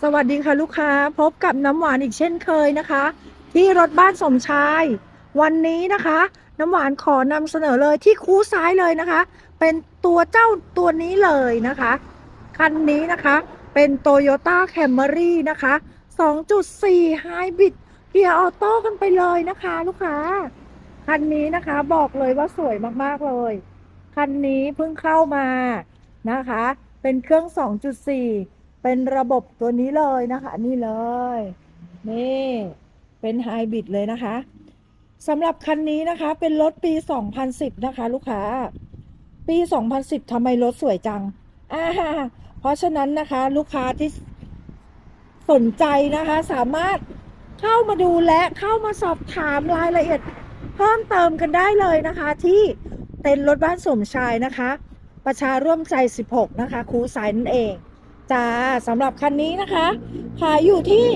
สวัสดีค่ะลูกค้าพบกับน้ำหวานอีกเช่นเคยนะคะ ที่รถบ้านสมชาย วันนี้นะคะ น้ำหวานขอนำเสนอเลยที่คูซ้ายเลยนะคะ เป็นตัวเจ้าตัวนี้เลยนะคะ คันนี้นะคะเป็น Toyota Camry นะคะ 2.4 Hybrid เกียร์ออโต้กันไปเลยนะคะ ลูกค้า คันนี้นะคะบอกเลยว่าสวยมากๆเลย คันนี้เพิ่งเข้ามานะคะ เป็นเครื่อง 2.4 เป็นระบบตัวนี้เลยนะคะ นี่เลย นี่เป็นไฮบริดเลยนะคะสำหรับคันนี้นะคะ เป็นรถปี 2010 นะคะ ลูกค้า ปี 2010ทำไมรถสวยจังอ่าเพราะฉะนั้นนะคะ ลูกค้าที่สนใจนะคะ สามารถเข้ามาดูและเข้ามาสอบถามรายละเอียด เพิ่มเติมกันได้เลยนะคะ ที่เต็นรถบ้านสมชายนะคะ ประชาร่วมใจ 16 นะคะ คูสายนั่นเอง จ้าสำหรับคันนี้นะคะขายอยู่ที่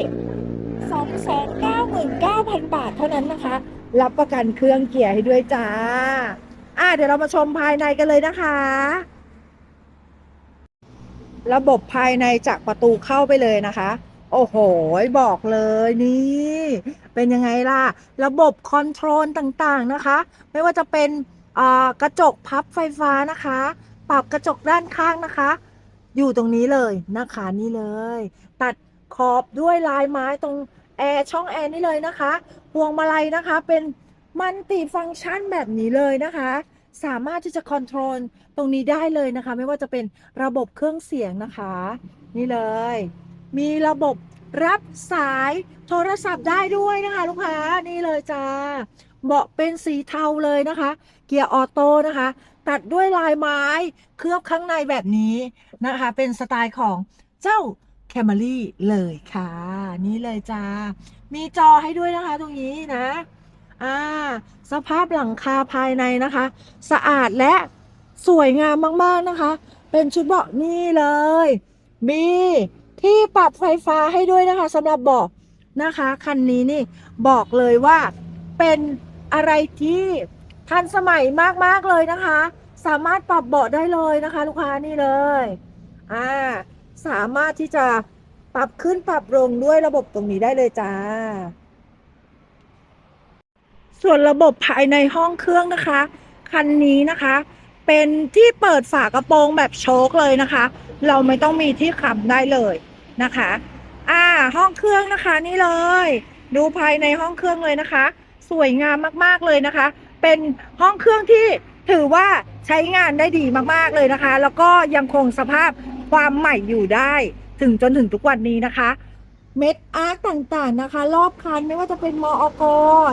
299,000 บาทเท่านั้นนะคะ รับประกันเครื่องเกียร์ให้ด้วยจ้า อ่าเดี๋ยวเรามาชมภายในกันเลยนะคะ ระบบภายในจากประตูเข้าไปเลยนะคะ โอ้โห บอกเลยนี่ เป็นยังไงล่ะ ระบบคอนโทรลต่างๆนะคะ ไม่ว่าจะเป็นกระจกพับไฟฟ้านะคะ ปรับกระจกด้านข้างนะคะ อยู่ตรงนี้เลยนะคะนี่เลย ตัดขอบด้วยลายไม้ตรงแอร์ช่องแอร์นี่เลยนะคะพวงมาลัยนะคะเป็นมัลติฟังก์ชันแบบนี้เลยนะคะ สามารถที่จะคอนโทรลตรงนี้ได้เลยนะคะ ไม่ว่าจะเป็นระบบเครื่องเสียงนะคะ นี่เลย มีระบบรับสายโทรศัพท์ได้ด้วยนะคะ ลูกค้านี่เลยจ้า เบาะเป็นสีเทาเลยนะคะ เกียร์ออโต้นะคะ ตัดด้วยลายไม้เคลือบข้างในแบบนี้นะคะ เป็นสไตล์ของเจ้าแคมรี่เลยค่ะ นี่เลยจ้า มีจอให้ด้วยนะคะตรงนี้นะอ่าสภาพหลังคาภายในนะคะ สะอาดและสวยงามมาก ๆ นะคะ เป็นชุดเบาะนี่เลย มีที่ปรับไฟฟ้าให้ด้วยนะคะสำหรับเบาะนะคะ คันนี้นี่บอกเลยว่าเป็น อะไรที่ทันสมัยมากๆเลยนะคะ สามารถปรับเบาะได้เลยนะคะ ลูกค้านี่เลยอ่าสามารถที่จะปรับขึ้นปรับลงด้วยระบบตรงนี้ได้เลยจ้า ส่วนระบบภายในห้องเครื่องนะคะ คันนี้นะคะ เป็นที่เปิดฝากระโปรงแบบโชคเลยนะคะ เราไม่ต้องมีที่ขับได้เลยนะคะ อ่า ห้องเครื่องนะคะนี่เลย ดูภายในห้องเครื่องเลยนะคะ สวยงามมากๆเลยนะคะ เป็นห้องเครื่องที่ถือว่าใช้งานได้ดีมากๆเลยนะคะ แล้วก็ยังคงสภาพความใหม่อยู่ได้ ถึงจนถึงทุกวันนี้นะคะ เม็ดอาร์ตต่างๆนะคะ รอบคันไม่ว่าจะเป็นมออก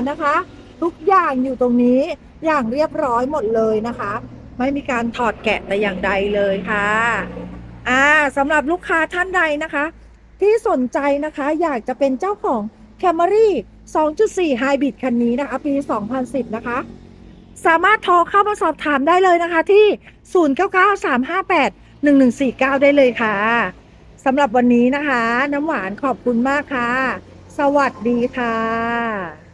นะคะ ทุกอย่างอยู่ตรงนี้อย่างเรียบร้อยหมดเลยนะคะ ไม่มีการถอดแกะแต่อย่างใดเลยค่ะอ่าสำหรับลูกค้าท่านใดนะคะ ที่สนใจนะคะอยากจะเป็นเจ้าของ Camry 2.4 Hybrid คันนี้นะคะ ปี 2010 นะคะ สามารถโทรเข้ามาสอบถามได้เลยนะคะ ที่ 0993581149 ได้เลยค่ะสำหรับวันนี้นะคะ น้ำหวานขอบคุณมากค่ะ สวัสดีค่ะ